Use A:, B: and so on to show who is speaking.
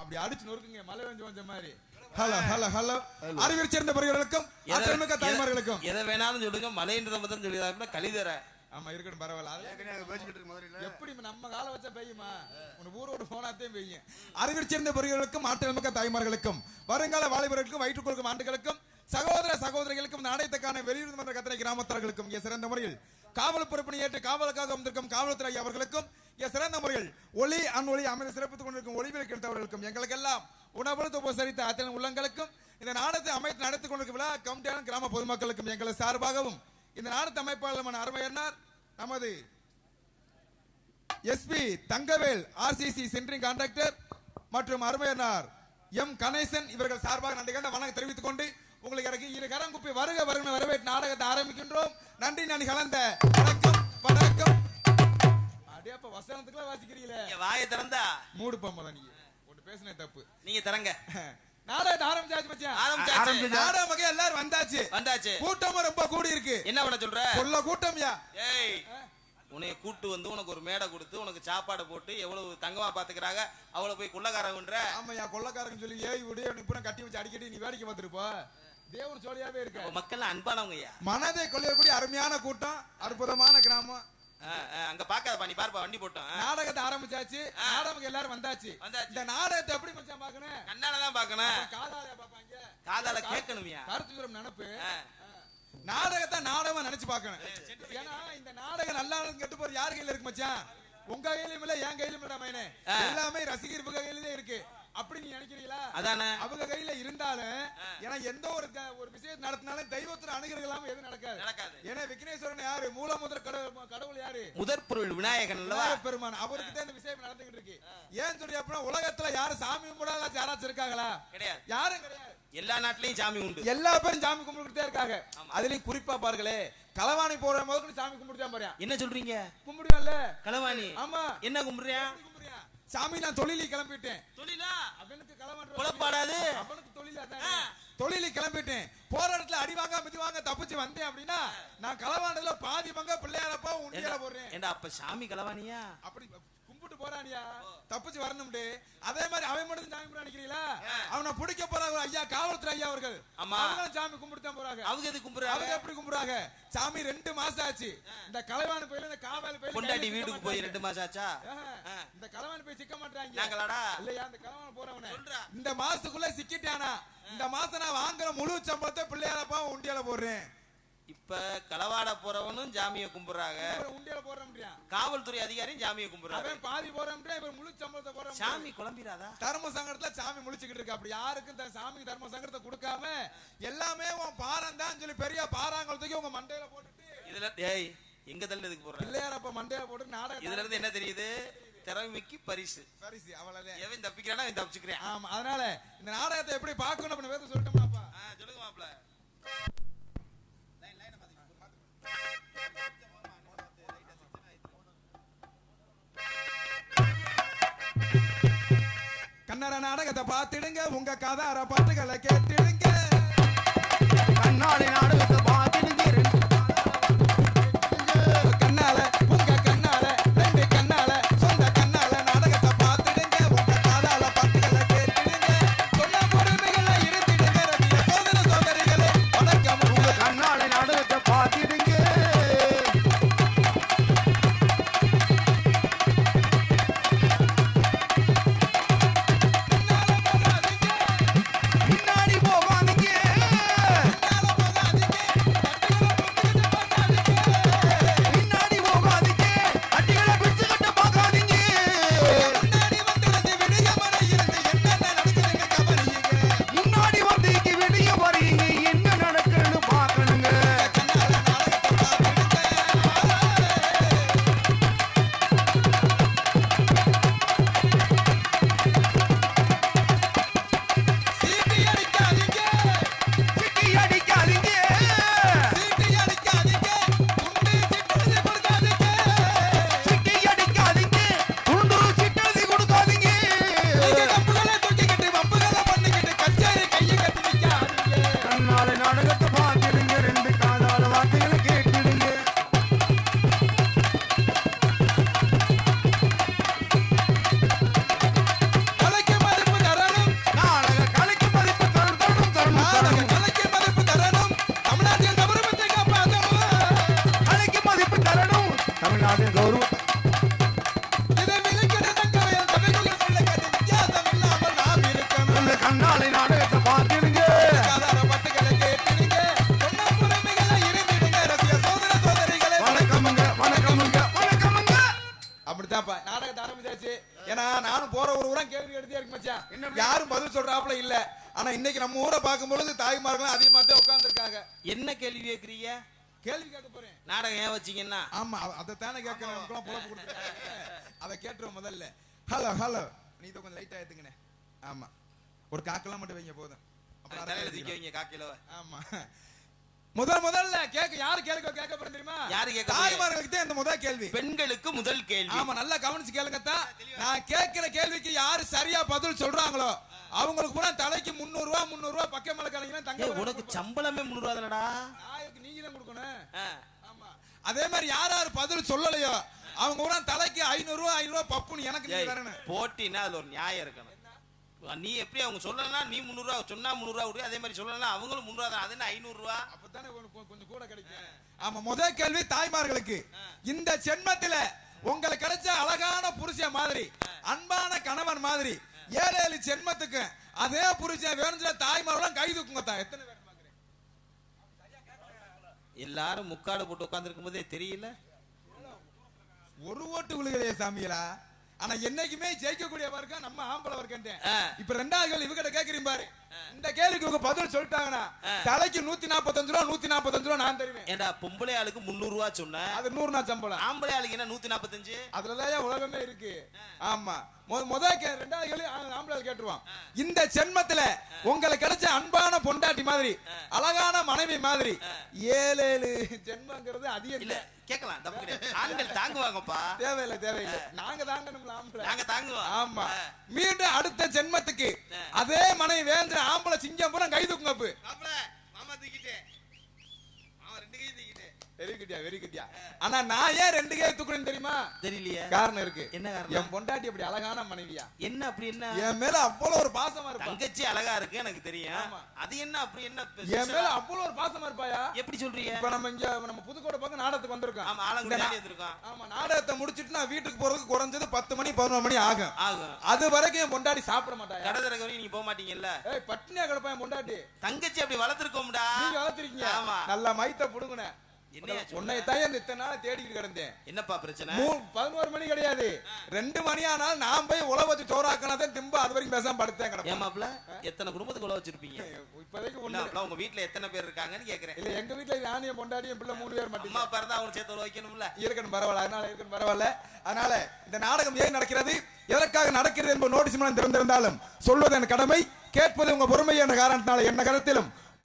A: அப்படி அடிச்சு நொறுக்குங்க மழை வெஞ்சு வந்த மாதிரி. Hello hello hello. அறிவியல் சேர்ந்த பொறியாளர்களுக்கும் ஆற்றல்மிக்க தாய்மார்களுக்கும்
B: எதை வேணாலும் சொல்லுங்க மலைன்ற மட்டும் சொல்லிடுறாங்க கழிதர
A: ஆமா இருக்கட்டும் பரவாயில்ல. எப்படி நம்ம கால வச்சா பெய்யுமா? உன் ஊரோட போனாத்தையும் பெய்யும். அறிவியல் சேர்ந்த பொறியாளர்களுக்கும் ஆற்றல்மிக்க தாய்மார்களுக்கும் வருங்கால வாலிபர்களுக்கும் வயிற்றுக் கொடுக்கும் ஆண்டுகளுக்கும் சகோதர சகோதரிகளுக்கும் நாடயத்துக்கான வெளியுறவு மன்ற கத்தனை கிராமத்தார்களுக்கும் இங்கே சிறந்த முறையில் காவல் பொறுப்பினை ஏற்று காவலுக்காக வந்திருக்கும் காவல்துறை அவர்களுக்கும் சிறந்த முறையில் ஒளி அன்ஒளி அமைந்து சிறப்பித்துக் கொண்டிருக்கும் ஒளிவிலக்கு எடுத்தவர்களுக்கும் எங்களுக்கெல்லாம் உணவழுத்து உபசரித்த அத்தனை உள்ளங்களுக்கும் இந்த நாடத்தை அமைத்து நடத்திக் கொண்டிருக்கும் விழா கவுண்டியான கிராம பொதுமக்களுக்கும் எங்களை சார்பாகவும் இந்த நாடகத்தை அமைப்பாளமான அருமையன்னார் நமது SP Thangavel RCC centring contractor மற்றும் அருமையனார் எம் கணேசன் இவர்கள் சார்பாக நன்றி கண்ட வணக்கம் தெரிவித்துக் கொண்டு உங்களுக்கு இறக்கி இரு கரம் குப்பி வருக வருக வரவேற்று நாடகத்தை ஆரம்பிக்கின்றோம். நன்றி நன்றி கலந்த வணக்கம் வணக்கம். அப்படியே அப்ப வசனத்துக்குலாம் வாசிக்கிறீங்களே?
B: வாயை திறந்தா?
A: மூடு போம்போல நீங்க. ஒன்று பேசினே தப்பு.
B: நீங்க திறங்க.
A: நாடகத்தை ஆரம்பிச்சாச்சு மச்சான்
B: ஆரம்பிச்சாச்சு.
A: நாடக வகை எல்லாரும் வந்தாச்சு.
B: வந்தாச்சு.
A: கூட்டமும் ரொம்ப கூடி இருக்கு.
B: என்ன பண்ண சொல்ற?
A: கொல்ல கூட்டம்யா
B: ஏய் உன்னைய கூட்டு வந்து உனக்கு ஒரு மேடை கொடுத்து உனக்கு சாப்பாடு போட்டு எவ்வளவு தங்கமா பாத்துக்கிறாங்க அவளை போய் குள்ளக்காரன்ற
A: ஆமாய்யா கொள்ளக்காரன் சொல்லி ஏய் விடு இப்ப கட்டி வச்சு அடிக்கடி நீ வேடிக்கை பார்த்துருப்ப தேவன் ஜோலியாவே இருக்க.
B: மக்கள் அன்பானவங்கய்யா
A: மனதை கொள்ளக்கூடிய அருமையான கூட்டம் அற்புதமான கிராமம்.
B: அங்க பாக்காதப்பா நீ பாருப்பா வண்டி போட்டோம்.
A: நாடகத்தை ஆரம்பிச்சாச்சு. நாடகம் எல்லாரும் வந்தாச்சு. இந்த நாடகத்தை எப்படி மச்சான் பாக்கணும்
B: கண்ணாலதான் பாக்கணும்
A: காதால பாப்பாங்க
B: காதால கேட்கணுமியா
A: கருத்து நினைப்பு. நாடகத்தை நாடகமா நினைச்சு பார்க்கணும். ஏன்னா இந்த நாடகம் நல்லா இருக்கு கெட்டு போறது யார் கையில இருக்கு மச்சான்? உங்க கையிலும் இல்ல என் கையிலும் இல்ல மைனே. எல்லாமே ரசிகர் கையில இருக்கு. அப்படி நீ நினைக்கிறீங்களா?
B: அதானே?
A: அவங்க கையில இருந்தாலும் ஏன்னா எந்த ஒரு ஒரு விஷயம் நடத்தினாலும் தெய்வத்துல அணுகிறலாம் எதுவும் நடக்காது.
B: நடக்காது.
A: ஏன்னா விக்னேஸ்வரன் யாரு? மூல முதல் கடவுள் யாரு?
B: முதற் பொருள் விநாயகன்
A: பெருமான் அவருக்கு தான் இந்த விஷயம் நடந்துகிட்டு இருக்கு ஏன் சொல்லி அப்படின்னா உலகத்துல யாரும் சாமி கும்பிடாத யாராச்சும் இருக்காங்களா?
B: கிடையாது.
A: யாரும் கிடையாது.
B: எல்லா நாட்டிலயும் சாமி உண்டு.
A: எல்லா பேரும் சாமி கும்பிட்டுட்டே இருக்காங்க. அதுலயும் குறிப்பா பாருங்களே களவாணி போற முதல்ல சாமி கும்பிட்டு தான் பாரு
B: என்ன சொல்றீங்க?
A: கும்பிடுவான்ல.
B: களவாணி.
A: ஆமா.
B: என்ன கும்பிடுறியா?
A: சாமி நான் தொழிலி கிளம்பிட்டேன்.
B: தொழிலா?
A: அவனுக்கு களவாண்டு
B: குழப்பாடாது
A: அவனுக்கு தொழில் தொழிலி கிளம்பிட்டேன். போற இடத்துல அடி வாங்க மிதி வாங்க தப்பிச்சு வந்தேன் அப்படின்னா நான் களவாண்டதுல பாதி பங்க பிள்ளையாரப்பா உண்டியல போடுறேன்.
B: ஏண்டா அப்ப சாமி களவாணியா?
A: அப்படி கும்பிட்டு போறானியா. தப்பிச்சு வரணும்டு. அதே மாதிரி அவன் மட்டும் சாமி கும்பிட நினைக்கிறீங்களா? அவனை பிடிக்க போறாங்க ஐயா காவல்துறை ஐயா அவர்கள். அவங்களும் சாமி கும்பிட்டு தான் போறாங்க.
B: அவங்க எது கும்பிடுறாங்க?
A: அவங்க எப்படி கும்பிடுறாங்க? சாமி ரெண்டு மாசம் ஆச்சு. இந்த கலைவாணி போயில இந்த காவல் போயில
B: பொண்டாட்டி வீட்டுக்கு போய். ரெண்டு மாசம் ஆச்சா?
A: இந்த கலைவாணி போய் சிக்க மாட்டாங்க.
B: நாங்களாடா?
A: இல்லையா? இந்த கலைவாணி போறவன. இந்த மாசத்துக்குள்ள சிக்கிட்டானா? இந்த மாசம் நான் வாங்குற முழு சம்பளத்தை பிள்ளையாரப்பா உண்டியால போடுறேன்.
B: இப்ப களவாட போறவனும் சாமியை கும்பிடுறாங்க
A: உண்டியால போட முடியும்
B: காவல்துறை அதிகாரியும் சாமியை கும்பிடுறாங்க
A: பாதி போட முடியும் இவன் முழு சம்பளத்தை முடியும்
B: சாமி குழம்பிடாதா
A: தர்ம சங்கடத்துல சாமி முழிச்சுக்கிட்டு இருக்கு அப்படி யாருக்கும் தன் சாமிக்கு தர்ம சங்கடத்தை கொடுக்காம எல்லாமே உன் பாரம் தான் சொல்லி பெரிய பாறாங்கல் தூக்கி உங்க மண்டையில போட்டுட்டு
B: இதுல ஏய் எங்க தள்ளி எதுக்கு போடுற?
A: பிள்ளையாரப்ப மண்டையில போட்டு நாடகம்
B: இதுல இருந்து என்ன தெரியுது? திறமைக்கு பரிசு.
A: பரிசு அவ்வளவுதான்.
B: எவன் தப்பிக்கிறானா அவன் தப்பிச்சுக்கிறேன்.
A: ஆமா அதனால இந்த நாடகத்தை எப்படி பார்க்கணும் அப்படின்னு வேற கன்னட நாடகத்தை பார்த்துடுங்க. உங்க கதார பாட்டுகளை கேட்டுடுங்க
C: கண்ணாடி நாடகத்தை
A: ஏன்னா
C: நானும் போற ஒரு ஊரா கேள்வி
A: எடுத்தே இருக்கு மச்சான். யாரும் பதில் சொல்றாப்புல இல்ல. ஆனா இன்னைக்கு நம்ம ஊரை பார்க்கும்பொழுது தாய்மார்கள் அதிகமா தான் உட்கார்ந்துருக்காங்க.
B: என்ன கேள்வி கேட்கறீங்க
A: கேள்வி கேட்க போறேன்.
B: நாடகம் ஏன் வச்சீங்கன்னா?
A: ஆமா அதை தானே கேட்கறேன். பொழப்பு அதை கேட்டுருவோம் முதல்ல. Hello hello. நீ கொஞ்சம் லைட்டா எடுத்துங்கண்ணே ஆமா. ஒரு காக்கெல்லாம் மட்டும் வைங்க போதும். அப்புறம்
B: தலையில திக்க வைங்க காக்கிலவ
A: ஆமா. முதல் முதல்ல கேட்க யாரு கேள்வி கேட்க தெரியுமா?
B: யாரு கேட்க?
A: தாய்மார்களுக்கு தான் இந்த முதல் கேள்வி.
B: பெண்களுக்கு முதல் கேள்வி.
A: ஆமா நல்லா கவனிச்சு கேளுங்கத்தான் நான் கேட்கிற கேள்விக்கு யாரு சரியா பதில் சொல்றாங்களோ அவங்களுக்கு கூட தலைக்கு முந்நூறு ரூபா முந்நூறு ரூபா பக்கம் மேல கிடைக்கணும் தங்க
B: உனக்கு சம்பளமே முந்நூறு ரூபா தானடா?
A: நாயக்கு நீங்க தான் கொடுக்கணும். ஆமா. அதே மாதிரி யார் யார் பதில் சொல்லலையோ அவங்க கூட தலைக்கு ஐநூறு ரூபா ஐநூறு ரூபா பப்புன்னு எனக்கு
B: போட்டின்னா அதுல ஒரு நியாயம் இருக்கணும். நீ எப்படி அவங்க சொல்லலன்னா நீ முந்நூறு ரூபா சொன்னா முந்நூறு ரூபா விடு அதே மாதிரி சொல்லலன்னா அவங்களும் முந்நூறு ரூபா தான். அது என்ன ஐநூறு ரூபா
A: அப்பதானே உனக்கு கொ- கொஞ்சம் கூட கிடைக்கும். ஆமா முதல் கேள்வி தாய்மார்களுக்கு. இந்த ஜென்மத்தில உங்களுக்கு கிடைச்ச அழகான புருஷன் மாதிரி அன்பான கணவன் மாதிரி ஏழு ஏழு ஜென்மத்துக்கு அதே புருஷன் வேணுங்கிற தாய்மார்களும் கை தூக்குங்க தான் எத்தனை பேர்?
B: எல்லாரும் முக்காடு போட்டு உட்கார்ந்து போதே தெரியல.
A: ஒரு ஓட்டு விழுகலையே சாமிகளா? ஆனா என்னைக்குமே ஜெயிக்கக்கூடிய வர்க்க நம்ம ஆம்பளை வர்க்கன்றேன்
B: ஆ.
A: இப்ப ரெண்டாவது கேள்வி இவகிட்ட கேக்குறீங்க பாரு. இந்த கேள்விக்கு இவங்க பதில் சொல்லிட்டாங்கன்னா தலைக்கு நூத்தி நாற்பத்தஞ்சு ரூபா நூத்தி நாற்பத்தஞ்சு ரூபா நான் தருவேன்.
B: ஏண்டா பொம்பளை ஆளுக்கு முந்நூறு ரூபா சொன்னேன்
A: அது நூறு நாள் சம்பளம்.
B: ஆம்பளை ஆளுக்கு என்ன நூத்தி நாற்பத்தஞ்சு
A: அதுலதான் உலகமே இருக்கு. ஆமா. மொ- முத கே- ரெண்டாவது கேள்வி ஆம்பளை கேட்டுருவான். இந்த ஜென்மத்துல உங்களுக்கு கிடைச்ச அன்பான பொண்டாட்டி மாதிரி அழகான மனைவி மாதிரி. ஏழு ஏழு ஜென்மங்கிறது அதிகம்
B: இல்ல கேட்கலாம் ஆண்கள் தாங்குவாங்கப்பா.
A: தேவையில்லை தேவையில்லை. நாங்க தாங்கணும்ல ஆம்பளை.
B: நாங்க தாங்குவோம்.
A: ஆமா. மீண்டும் அடுத்த ஜென்மத்துக்கு அதே மனைவி வேந்த ஆம்பளை சிங்கம் பூரா கை தூக்குங்க வெரி குட்டியா வெரி குட்டியா ஆனா நான் ஏன் ரெண்டு கை தூக்குறேன்னு தெரியுமா?
B: தெரியலையே.
A: காரணம் இருக்கு.
B: என்ன காரணம்?
A: என் பொண்டாட்டி அப்படி அழகான மனைவியா.
B: என்ன அப்படி என்ன?
A: என் மேல அவ்வளவு ஒரு பாசமா இருப்பா.
B: தங்கச்சி அழகா இருக்கு எனக்கு தெரியும். அது என்ன அப்படி என்ன
A: என் மேல? அவ்வளவு ஒரு பாசமா இருப்பாயா?
B: எப்படி சொல்றீங்க?
A: இப்ப நம்ம இங்க நம்ம புதுக்கோட்டை பக்கம் நாடகத்துக்கு வந்திருக்கோம்.
B: ஆமா ஆலங்குடி வந்திருக்கோம்.
A: ஆமா நாடகத்தை முடிச்சிட்டு நான் வீட்டுக்கு போறதுக்கு குறைஞ்சது பத்து மணி பதினொரு மணி ஆகும்.
B: ஆகும்.
A: அது வரைக்கும் என் பொண்டாட்டி சாப்பிட மாட்டாயா?
B: கடை திறக்க வரைக்கும் நீங்க போக மாட்டீங்கல்ல?
A: ஏய் பட்டினியா கிடப்பா என் பொண்டாட்டி.
B: தங்கச்சி அப்படி வளர்த்துருக்கோம்டா.
A: நீங்க வளர்த்திருக்கீங்க.
B: ஆமா.
A: நல்ல மைத்த புடுங்குன
B: என்னையா சொல்ற?
A: உன்னை தான் இந்த இத்தனை நாள் தேடிக்கிட்டு கிடந்தேன்?
B: என்னப்பா பிரச்சனை?
A: பதினோரு மணி கிடையாது. ரெண்டு மணி நான் போய் உழவு வச்சு சோறாக்கினதான் திம்ப அது வரைக்கும் பேசாம படுத்தேன் கிடப்பேன்.
B: ஏமாப்ல எத்தனை குடும்பத்துக்கு உள்ள வச்சிருப்பீங்க?
A: இப்போதைக்கு ஒண்ணு
B: உங்க வீட்ல எத்தனை பேர் இருக்காங்கன்னு கேக்குறேன்.
A: இல்ல எங்க வீட்டுல நானும் என் பிள்ளை மூணு பேர் மட்டும்.
B: அம்மா அவங்க சேர்த்து வைக்கணும்ல?
A: இருக்கணும் பரவாயில்ல. அதனால இருக்கணும் பரவாயில்ல. அதனால இந்த நாடகம் ஏன் நடக்கிறது? எதற்காக நடக்கிறது என்பது நோட்டீஸ் மூலம் திறந்திருந்தாலும் சொல்வது என் கடமை கேட்பது உங்க பொறுமை என்ற காரணத்தினால என்ன கருத்திலும்